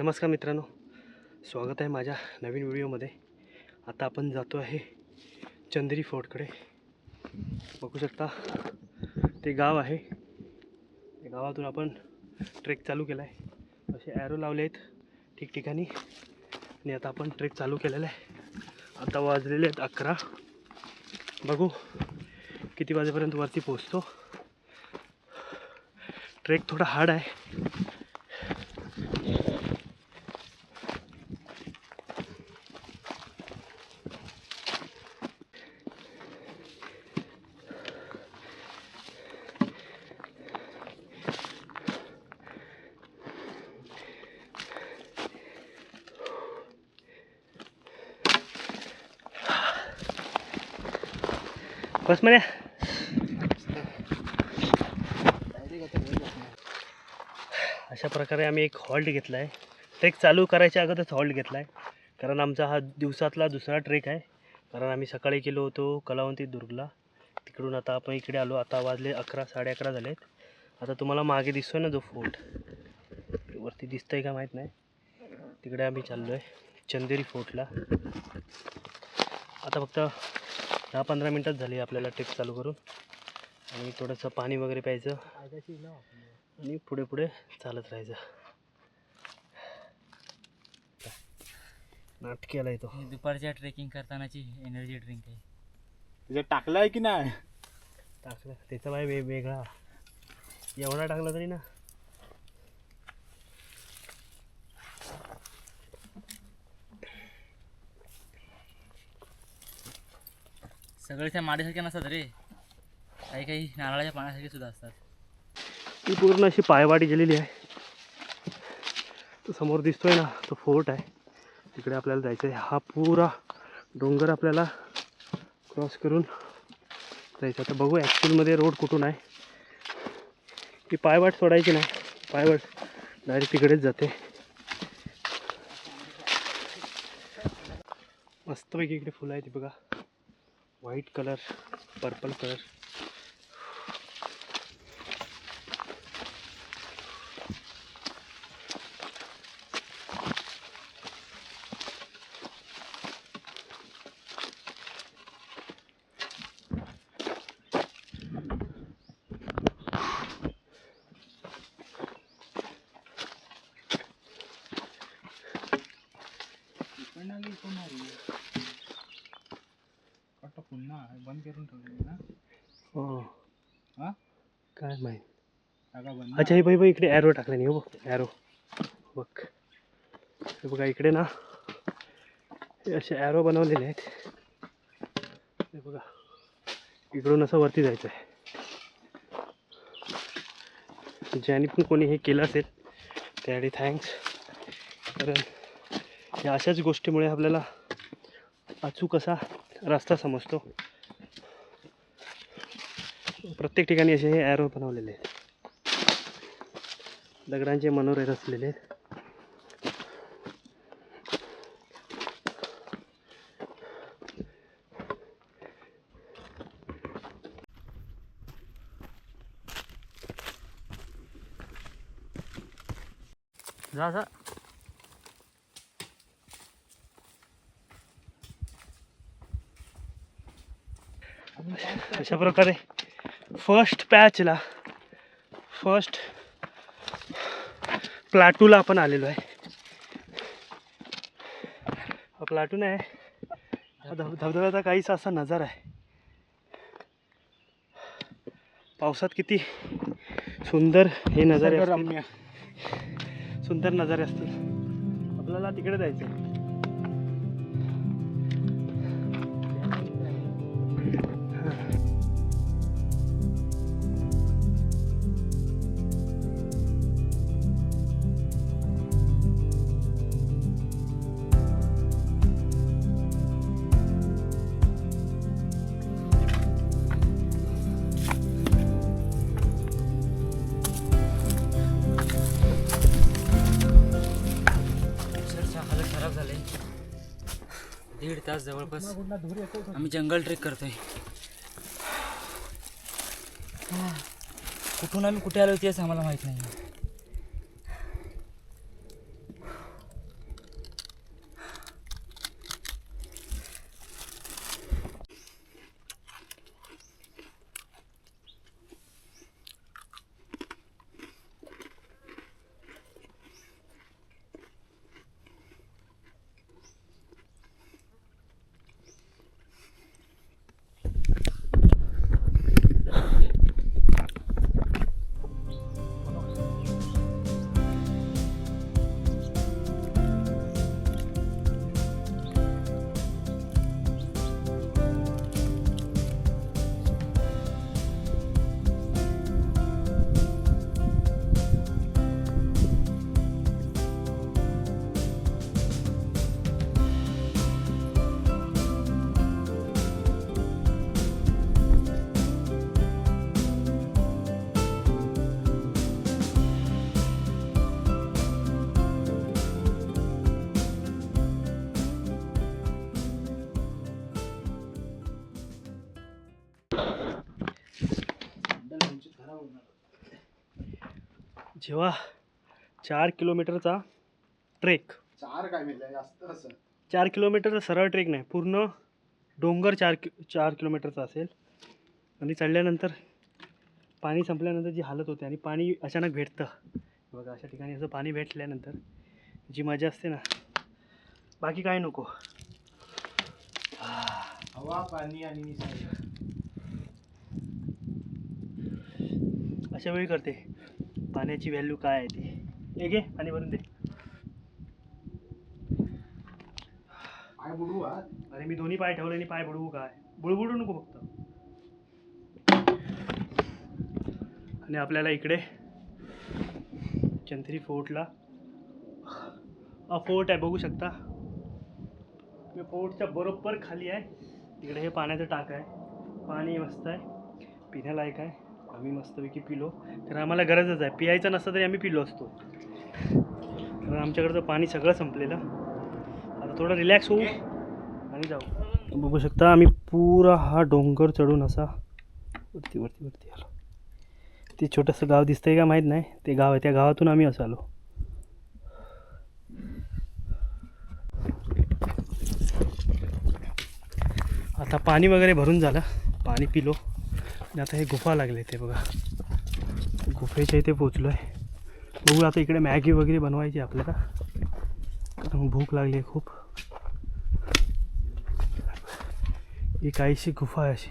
नमस्कार मित्रांनो. स्वागत आहे माझ्या नवीन व्हिडिओमध्ये. आता आपण जातो आहे चंद्री फोर्टकडे. बघू शकता ते गाव आहे. त्या गावातून आपण ट्रेक चालू केला आहे असे ॲरो लावले आहेत ठिकठिकाणी. आणि आता आपण ट्रेक चालू केलेला आहे. आता वाजलेले आहेत अकरा. बघू किती वाजेपर्यंत वरती पोचतो ट्रेक थोडा हार्ड आहे. बस म्हणे अशा प्रकारे आम्ही एक हॉल्ट घेतला आहे ट्रेक चालू करायच्या अगोदरच हॉल्ट घेतला आहे कारण आमचा हा दिवसातला दुसरा ट्रेक आहे. कारण आम्ही सकाळी गेलो होतो कलावंती दुर्गला. तिकडून आता आपण इकडे आलो. आता वाजले अकरा साडे अकरा झाले आहेत आता तुम्हाला मागे दिसतो ना जो फोर्ट वरती दिसतं आहे का माहीत नाही. तिकडे आम्ही चाललो आहे चंदेरी फोर्टला आता फक्त दहा पंधरा मिनटात झाली आपल्याला ट्रेक चालू करून. आणि थोडंसं पाणी वगैरे प्यायचं. आणि पुढे पुढे चालत राहायचं. नाटकी आला येतो दुपारच्या ट्रेकिंग करतानाची एनर्जी ड्रिंक आहे. त्याच्यात टाकलं आहे की नाही? टाकलं. त्याचा बाय वेगळा. एवढा टाकला तरी ना सगळे त्या माडीसारखे नसतात रे. काही काही नारळाच्या पाण्यासारखे सुद्धा असतात. ती पूर्ण अशी पायवाटी गेलेली आहे. तो समोर दिसतोय ना तो फोर्ट आहे. तिकडे आपल्याला जायचं आहे हा पुरा डोंगर आपल्याला क्रॉस करून जायचं. आता बघू ॲक्च्युअलमध्ये रोड कुठून आहे. ती पायवाट सोडायची नाही. पायवाट डायरेक्ट तिकडेच जाते. मस्तपैकी इकडे फुलं आहेत ती बघा. White colour purple colour. बंद करून ठेवले ना? हो. हा? काय माहीत? जागा बंद अच्छा हे बाई बाई इकडे ॲरो टाकले नाही हो बघ ॲरो बघ. हे बघा इकडे ना. हे असे ॲरो बनवलेले आहेत. हे बघा. इकडून असं वरती जायचं आहे ज्याने पण कोणी हे केलं असेल त्यासाठी थँक्स कारण या अशाच गोष्टीमुळे आपल्याला अचूक असा रस्ता समजतो. प्रत्येक ठिकाणी असे हे ॲरो बनवलेले आहेत. दगडांचे मनोरे रचलेले आहेत. जा जा. अशा प्रकारे फर्स्ट पॅचला फर्स्ट प्लाटूला आपण आलेलो आहे. हा प्लाटून आहे हा धब धबधब्याचा काहीसा असा नजारा आहे. पावसात किती सुंदर हे नजारे. रम्य. सुंदर नजारे असतील. आपल्याला तिकडे जायचं आहे तास जवळपास. आम्ही जंगल ट्रेक करतोय. कुठून आम्ही कुठे आलो तेच आम्हाला माहीत नाही जेव्हा चार किलोमीटरचा ट्रेक चार काय जास्त असं. चार किलोमीटरचा सरळ ट्रेक नाही. पूर्ण डोंगर चार कि चार किलोमीटरचा असेल. आणि चढल्यानंतर पाणी संपल्यानंतर जी हालत होते आणि पाणी अचानक भेटतं. बघा अशा ठिकाणी असं पाणी भेटल्यानंतर जी मजा असते ना बाकी काय नको. हवा पाणी आणि निसर्ग. अशा वेळी करते. पाण्याची व्हॅल्यू काय आहे ती? हे घे पाणी भरून दे. पाय बुडू अरे मी दोन्ही पाय ठेवले आणि पाय बुडवू काय? बुडबुडू नको फक्त. आणि आपल्याला इकडे चंद्री फोर्टला हा फोर्ट आहे बघू शकता. मी फोर्टच्या बरोबर खाली आहे. इकडे हे पाण्याचं टाक आहे. पाणी मस्त आहे. पिण्यालायक आहे. आम्ही मस्तपैकी पिलो. तर आम्हाला गरजच आहे. पियायचं नसतं तरी आम्ही पिलो असतो. कारण आमच्याकडचं पाणी सगळं संपलेलं. आता थोडं रिलॅक्स होऊ आणि जाऊ. बघू शकता आम्ही पुरा हा डोंगर चढून असा वरती वरती वरती आलो. ते छोटंसं गाव दिसतंय का माहीत नाही. ते गाव आहे त्या गावातून आम्ही असं आलो. आता पाणी वगैरे भरून झालं. पाणी पिलो. आणि आता हे गुफा लागले ते बघा. गुफेच्या इथे पोचलो आहे बघू आता इकडे मॅगी वगैरे बनवायची आपल्याला. कारण भूक लागली आहे खूप. ही काहीशी गुफा आहे अशी.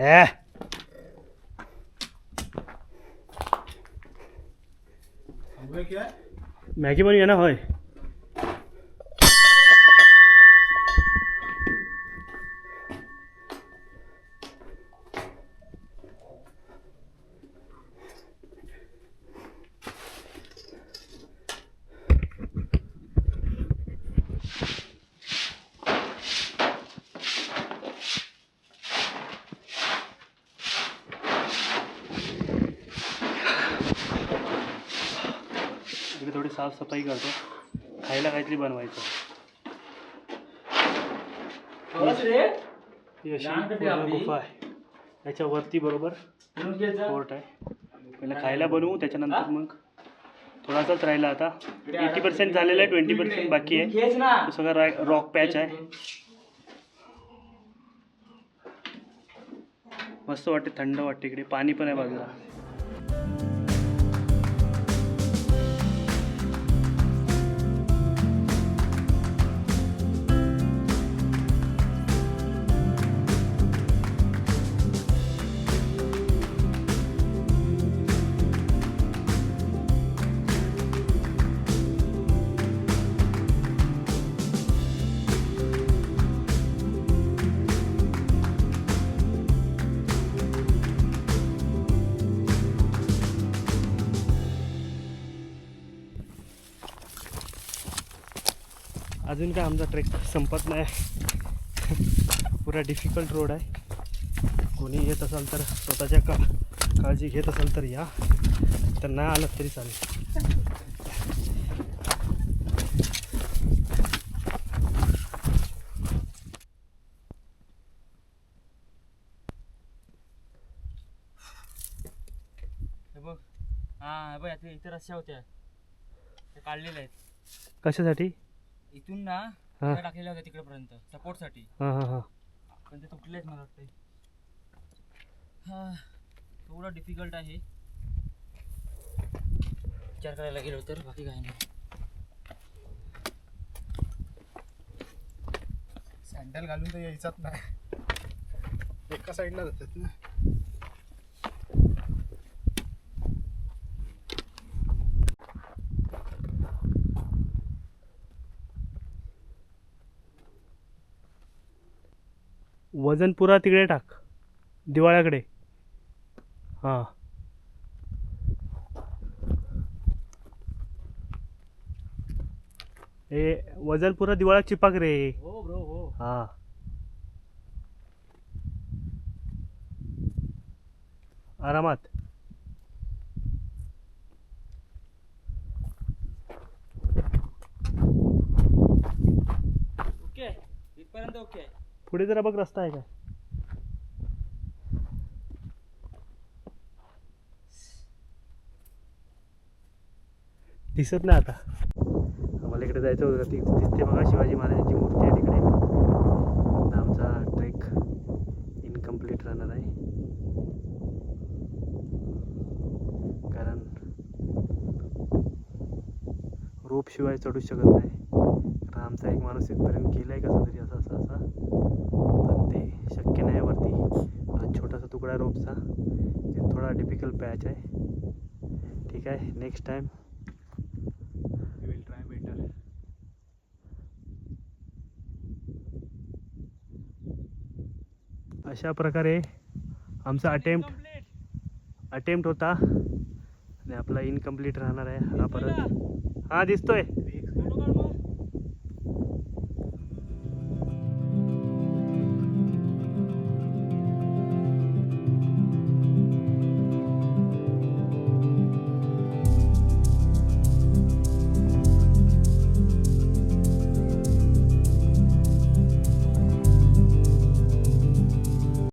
हे काय? मॅगी बनवूया ना होय? साफसफाई करतो. खायला काहीतरी बनवायचं. ही अशी आपली. गुफा आहे. त्याच्यावरती बरोबर फोर्ट आहे. पहिलं खायला बनवू त्याच्यानंतर मग थोडासाच राहिला आता. एटी पर्सेंट झालेला आहे ट्वेंटी पर्सेंट बाकी आहे. तो सगळा रॉक पॅच आहे. मस्त वाटते थंड वाटते इकडे. पाणी पण आहे बाजूला. अजून काय आमचा ट्रेक संपत नाही. पुरा डिफिकल्ट रोड आहे. कोणी येत असाल तर स्वतःच्या का काळजी घेत असाल तर या. तर नाही आलं तरी चालेल. बघ. हा बघ इथे रस्त्या होत्या. काढलेल्या आहेत. कशासाठी? इथून ना हा. त्या टाकलेल्या होत्या तिकडेपर्यंत सपोर्टसाठी हां हां हां. पण ते तुटलेच मला वाटतं हा थोडं डिफिकल्ट आहे. विचार करायला गेलो तर बाकी काही नाही. सँडल घालून तर यायचाच नाही. एका साईडला जातात ना. वजन पुरा तिकडे टाक. दिवाळ्याकडे. हां. ए वजन पुरा दिवाळा चिपाक रे. हो ब्रो हो. हां. आरामात. ओके इथपर्यंत ओके. आहे पुढे जरा बघ रस्ता आहे का? दिसत नाही आता. आम्हाला इकडे जायचं होतं. ती दिसते बघा शिवाजी महाराजांची मूर्ती आहे तिकडे. आमचा ट्रेक इनकम्प्लीट राहणार आहे. कारण रोप शिवाय चढू शकत नाही. आमचा एक माणूस इथपर्यंत गेलाय कसा तरी असा असा असा. पण ते शक्य नाही वरती. हा छोटासा तुकडा आहे रोपचा थोडा डिफिकल्ट पॅच आहे. ठीक आहे next time will try better अशा प्रकारे आमचा अटेम्प्ट अटेम्प्ट होता. आणि आपला इनकम्प्लीट राहणार आहे. हा परत. हा दिसतोय.